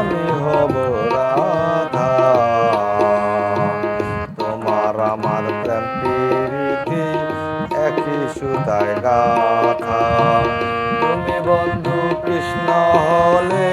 আমি হব রাধা। তোমার আমার প্রেম প্রীতি একই সুতায় গাথা। তুমি বন্ধু কৃষ্ণ হলে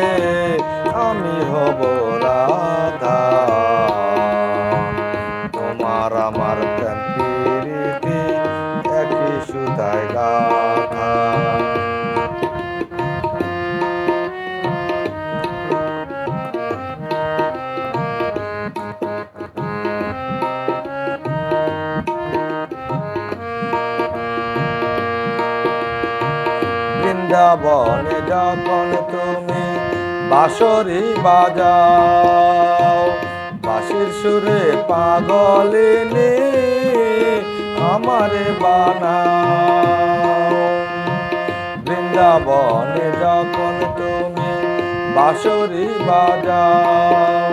বৃন্দাবনে যখন তুমি বাঁশরি বাজাও, বাঁশির সুরে পাগলিনী আমারে বানাও। বৃন্দাবনে যখন তুমি বাঁশরি বাজাও,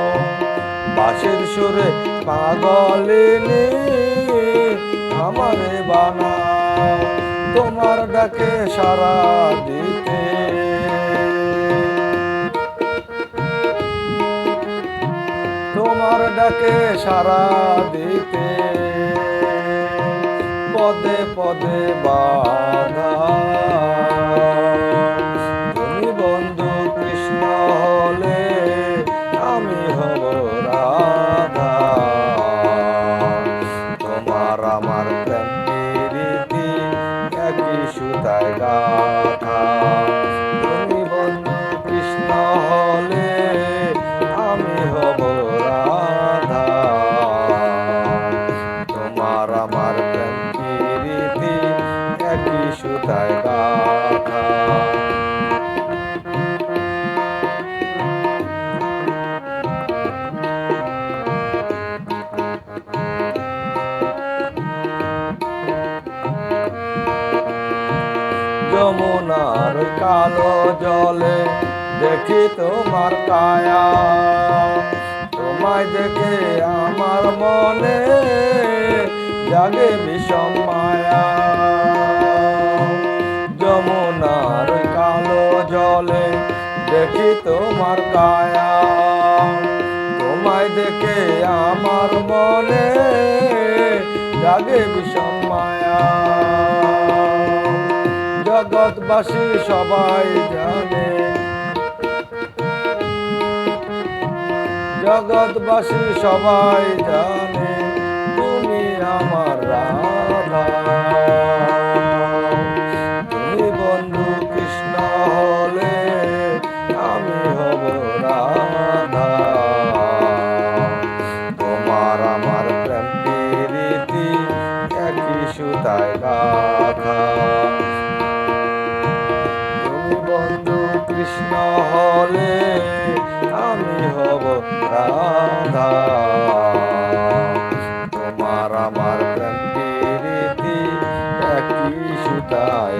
বাঁশির সুরে পাগলিনী আমারে বানাও। তোমার ডাকে সারা দিতে। তোমার ডাকে সারা দিতে। পদে পদে বাধা। যমুনার কালো জলে দেখি তোমার কায়া তোমায় দেখে আমার মনে জাগে বিষম মায়া। যমুনার কালো জলে দেখি তোমার কায়া তোমায় দেখে আমার মনে জাগে বিষম মায়া। জগৎবাসী সবাই জানে। জগৎবাসী সবাই জানে। কৃষ্ণ হলে আমি হব রাধা। তোমার আমার প্রেম রীতি একই সুতায়